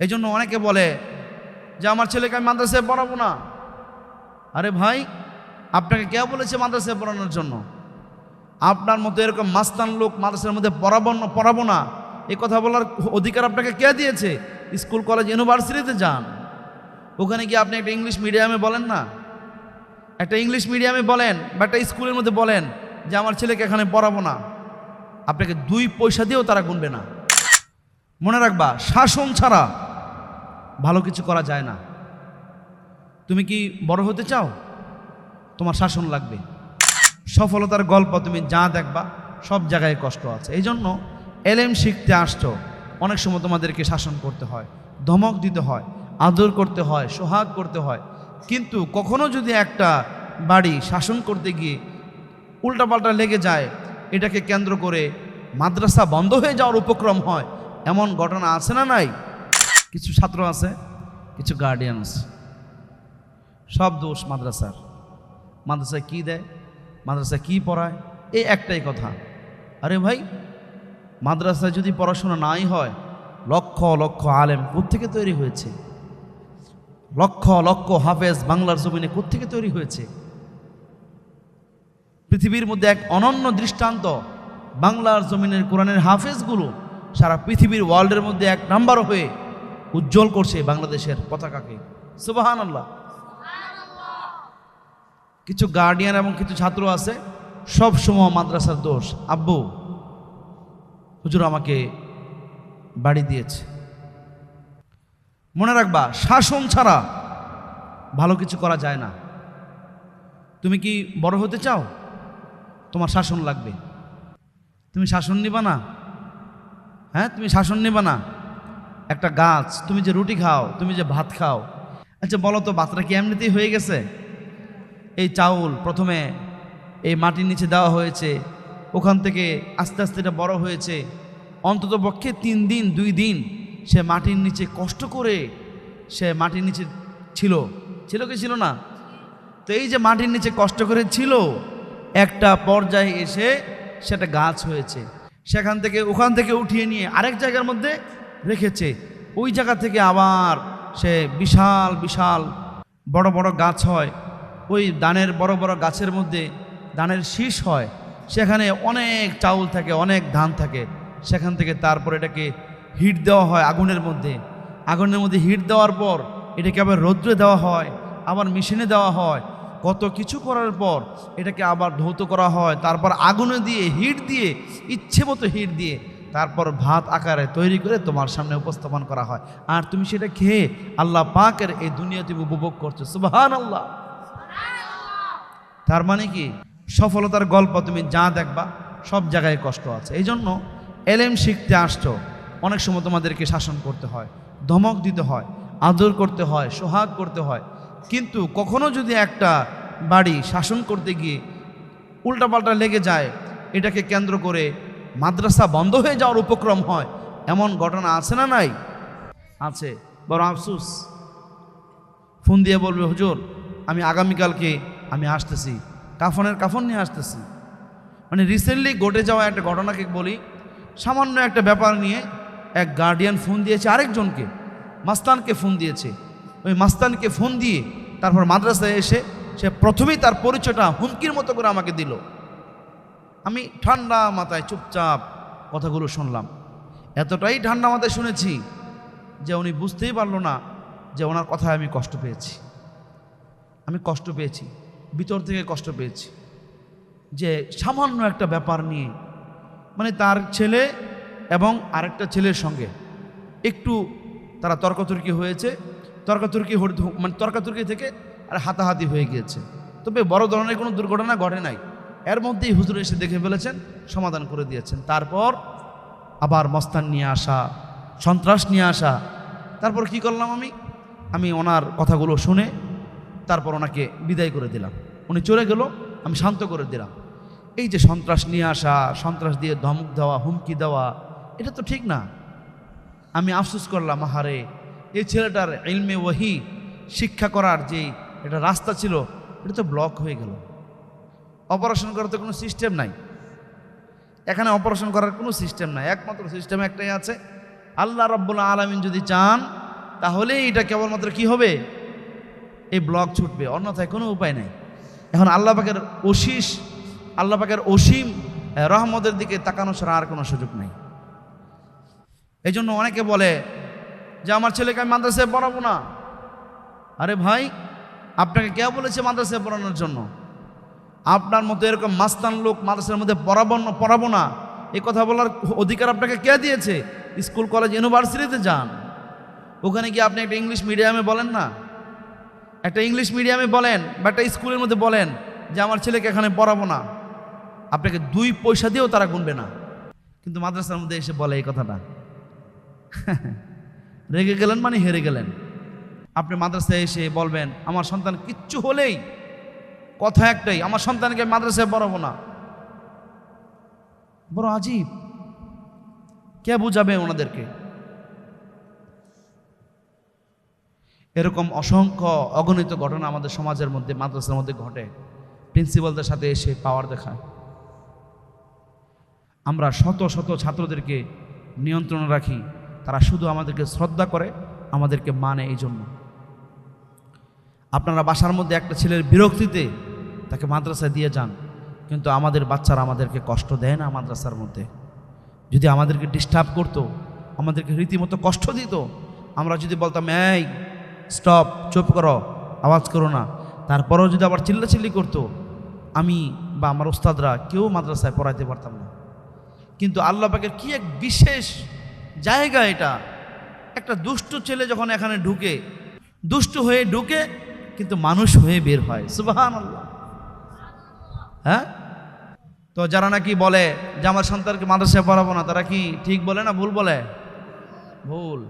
এই জন্য অনেকে বলে যে, আমার ছেলেকে আমি মাদ্রাসায় পড়াবো না। আরে ভাই, আপনাকে কে বলেছে মাদ্রাসায় পড়ানোর জন্য? আপনার মতো এরকম মাস্তান লোক মাদ্রাসার মধ্যে পড়াবো না পড়াবো না। এই কথা বলার অধিকার আপনাকে কে দিয়েছে? স্কুল, কলেজ, ইউনিভার্সিটিতে যান। ওখানে গিয়ে আপনি একটা ইংলিশ মিডিয়ামে বলেন না? একটা ইংলিশ মিডিয়ামে বলেন বা একটা স্কুলের মধ্যে বলেন যে, আমার ছেলেকে এখানে পড়াবো না। আপনাকে দুই পয়সা দিয়েও তারা গুনবে না। মনে রাখবা, শাসন ছাড়া ভালো কিছু করা যায় না। তুমি কি বড় হতে চাও? তোমার শাসন লাগবে। সফলতার গল্প তুমি যা দেখবা, সব জায়গায় কষ্ট আছে। এই জন্য এলেম শিখতে আসছো। অনেক সময় তোমাদেরকে শাসন করতে হয়, ধমক দিতে হয়, আদর করতে হয়, সোহাগ করতে হয়। কিন্তু কখনো যদি একটা বাড়ি শাসন করতে গিয়ে উল্টাপাল্টা লেগে যায়, এটাকে কেন্দ্র করে মাদ্রাসা বন্ধ হয়ে যাওয়ার উপক্রম হয়, এমন ঘটনা আছে না নাই? কিছু ছাত্র আছে, কিছু গার্ডিয়ান আছে। সব দোষ মাদ্রাসার। মাদ্রাসায় কি দেয়, মাদ্রাসায় কি পড়ায়, এই একটাই কথা। আরে ভাই, মাদ্রাসায় যদি পড়াশোনা নাই হয়, লক্ষ লক্ষ আলেম কোত্থেকে তৈরি হয়েছে? লক্ষ লক্ষ হাফেজ বাংলার জমিনে কোত্থেকে তৈরি হয়েছে? পৃথিবীর মধ্যে এক অনন্য দৃষ্টান্ত বাংলার জমিনের কোরআনের হাফেজগুলো সারা পৃথিবীর ওয়ার্ল্ডের মধ্যে এক নাম্বার হয়ে উজ্জ্বল করছে বাংলাদেশের পতাকাকে। সুবাহান আল্লাহ কিছু গার্ডিয়ান এবং কিছু ছাত্র আছে, সব সময় মাদ্রাসার দোষ। আব্বু, হুজুর আমাকে বাড়ি দিয়েছে। মনে রাখবা, শাসন ছাড়া ভালো কিছু করা যায় না। তুমি কি বড় হতে চাও? তোমার শাসন লাগবে। তুমি শাসন নিবা না? হ্যাঁ তুমি শাসন নিবা না? একটা গাছ, তুমি যে রুটি খাও, তুমি যে ভাত খাও। আচ্ছা বলো তো, ভাতটা কি এমনিতেই হয়ে গেছে? এই চাউল প্রথমে এই মাটির নিচে দেওয়া হয়েছে, ওখান থেকে আস্তে আস্তে এটা বড় হয়েছে। অন্তত পক্ষে তিন দিন, দুই দিন সে মাটির নিচে কষ্ট করে সে মাটির নিচে ছিল। ছিল কি ছিল না? তো এই যে মাটির নিচে কষ্ট করে ছিল, একটা পর্যায়ে এসে সেটা গাছ হয়েছে। সেখান থেকে, ওখান থেকে উঠিয়ে নিয়ে আরেক জায়গার মধ্যে রেখেছে। ওই জায়গা থেকে আবার সে বিশাল বিশাল বড় বড় গাছ হয়। ওই দানের বড় বড় গাছের মধ্যে ধানের শীষ হয়। সেখানে অনেক চাউল থাকে, অনেক ধান থাকে। সেখান থেকে তারপর এটাকে হিট দেওয়া হয় আগুনের মধ্যে। আগুনের মধ্যে হিট দেওয়ার পর এটাকে আবার রৌদ্রে দেওয়া হয়, আবার মেশিনে দেওয়া হয়। কত কিছু করার পর এটাকে আবার ধৌত করা হয়। তারপর আগুনে দিয়ে হিট দিয়ে, ইচ্ছে মতো হিট দিয়ে তারপর ভাত আকারে তৈরি করে তোমার সামনে উপস্থাপন করা হয়। আর তুমি সেটা খেয়ে আল্লাহ পাকের এই দুনিয়া তুমি উপভোগ করছ। সুবাহান আল্লাহ তার মানে কি? সফলতার গল্প তুমি যা দেখবা, সব জায়গায় কষ্ট আছে। এই জন্য এলেম শিখতে আসছো, অনেক সময় তোমাদেরকে শাসন করতে হয়, ধমক দিতে হয়, আদর করতে হয়, সোহাগ করতে হয়। কিন্তু কখনো যদি একটা বাড়ি শাসন করতে গিয়ে উল্টাপাল্টা লেগে যায়, এটাকে কেন্দ্র করে মাদ্রাসা বন্ধ হয়ে যাওয়ার উপক্রম হয়। এমন ঘটনা আছে না নাই? আছে। বড় আফসুস। ফোন দিয়ে বলবে, হুজুর, আমি আগামীকালকে আমি আসতেছি। কাফনের কাফন নিয়ে আসতেছি। মানে রিসেন্টলি ঘটে যাওয়া একটা ঘটনাকে বলি, সামান্য একটা ব্যাপার নিয়ে এক গার্ডিয়ান ফোন দিয়েছে আরেকজনকে। মাস্তানকে ফোন দিয়েছে। ওই মাস্তানকে ফোন দিয়ে তারপর মাদ্রাসায় এসে সে প্রথমেই তার পরিচয়টা হুমকির মতো করে আমাকে দিল। আমি ঠান্ডা মাথায় চুপচাপ কথাগুলো শুনলাম। এতটাই ঠান্ডা মাথায় শুনেছি যে উনি বুঝতেই পারল না যে ওনার কথায় আমি কষ্ট পেয়েছি। আমি কষ্ট পেয়েছি, ভিতর থেকে কষ্ট পেয়েছি। যে সামান্য একটা ব্যাপার নিয়ে মানে তার ছেলে এবং আরেকটা ছেলের সঙ্গে একটু তারা তর্কতর্কি হয়েছে, তর্কাতর্কি মানে তর্কাতর্কি থেকে আর হাতাহাতি হয়ে গিয়েছে। তবে বড় ধরনের কোনো দুর্ঘটনা ঘটে নাই। এর মধ্যেই হুজুর এসে দেখে ফেলেছেন, সমাধান করে দিয়েছেন। তারপর আবার মস্তান নিয়ে আসা, সন্ত্রাস নিয়ে আসা। তারপর কি করলাম আমি? আমি ওনার কথাগুলো শুনে তারপর ওনাকে বিদায় করে দিলাম। উনি চলে গেল, আমি শান্ত করে দিলাম। এই যে সন্ত্রাস নিয়ে আসা, সন্ত্রাস দিয়ে ধমক দেওয়া, হুমকি দেওয়া, এটা তো ঠিক না। আমি আফসোস করলাম, আহারে, এই ছেলেটার ইলমে ওয়াহি শিক্ষা করার যে এটা রাস্তা ছিল, এটা তো ব্লক হয়ে গেল। অপারেশন করার তো কোনো সিস্টেম নাই। এখানে অপারেশন করার কোনো সিস্টেম নাই। একমাত্র সিস্টেম একটাই আছে। আল্লাহ রব্বুল আলমিন যদি চান তাহলে এটা কেবলমাত্র কি হবে? এই ব্লক ছুটবে। অন্যথায় কোনো উপায় নাই। এখন আল্লাহ পাকের অশিস, আল্লাহ পাকের অসীম রহমতের দিকে তাকানো ছাড়া আর কোনো সুযোগ নেই। এই জন্য অনেকে বলে যে, আমার ছেলেকে আমি মাদ্রাসায় পড়াবো না। আরে ভাই, আপনাকে কে বলেছে মাদ্রাসায় পড়ানোর জন্য? আপনার মতো এরকম মাস্তান লোক মাদ্রাসার মধ্যে পড়াবো পড়াবো না। এ কথা বলার অধিকার আপনাকে কে দিয়েছে? স্কুল, কলেজ, ইউনিভার্সিটিতে যান। ওখানে গিয়ে আপনি একটা ইংলিশ মিডিয়ামে বলেন না? একটা ইংলিশ মিডিয়ামে বলেন বা একটা স্কুলের মধ্যে বলেন যে আমার ছেলেকে এখানে পড়াবো না। আপনাকে দুই পয়সা দিয়েও তারা গুনবে না। কিন্তু মাদ্রাসার মধ্যে এসে বলে এই কথাটা। রেগে গেলেন মানে হেরে গেলেন। আপনি মাদ্রাসায় এসে বলবেন, আমার সন্তান কিচ্ছু হলেই কথা একটাই, আমার সন্তানকে মাদ্রাসায় পড়াবো না। বড় আজীব। কে বুঝাবে ওনাদেরকে? এরকম অসংখ্য অগণিত ঘটনা আমাদের সমাজের মধ্যে, মাদ্রাসার মধ্যে ঘটে। প্রিন্সিপালদের সাথে এসে পাওয়ার দেখায় আমরা শত শত ছাত্রদেরকে নিয়ন্ত্রণ রাখি। তারা শুধু আমাদেরকে শ্রদ্ধা করে, আমাদেরকে মানে এই জন্য। আপনারা বাসার মধ্যে একটা ছেলের বিরক্তিতে তাকে মাদ্রাসায় দিয়ে যান। কিন্তু আমাদের বাচ্চারা আমাদেরকে কষ্ট দেয় না মাদ্রাসার মধ্যে। যদি আমাদেরকে ডিস্টার্ব করতো, আমাদেরকে রীতিমতো কষ্ট দিত, আমরা যদি বলতাম, এই স্টপ চুপ করো, আওয়াজ করো না। তারপরেও যদি আবার চিল্লাচিল্লি করতো, আমি বা আমার ওস্তাদরা কেউ মাদ্রাসায় পড়াইতে পারতাম না। কিন্তু আল্লাহ পাকের কি এক বিশেষ জায়গা এটা। একটা দুষ্ট ছেলে যখন এখানে ঢুকে, দুষ্টু হয়ে ঢুকে, কিন্তু মানুষ হয়ে বের হয়। সুবাহান আল্লাহ হ্যাঁ? তো যারা নাকি বলে যে আমার সন্তানকে মাদ্রাসায় পড়াবো না, তারা কি ঠিক বলে না ভুল বলে? ভুল।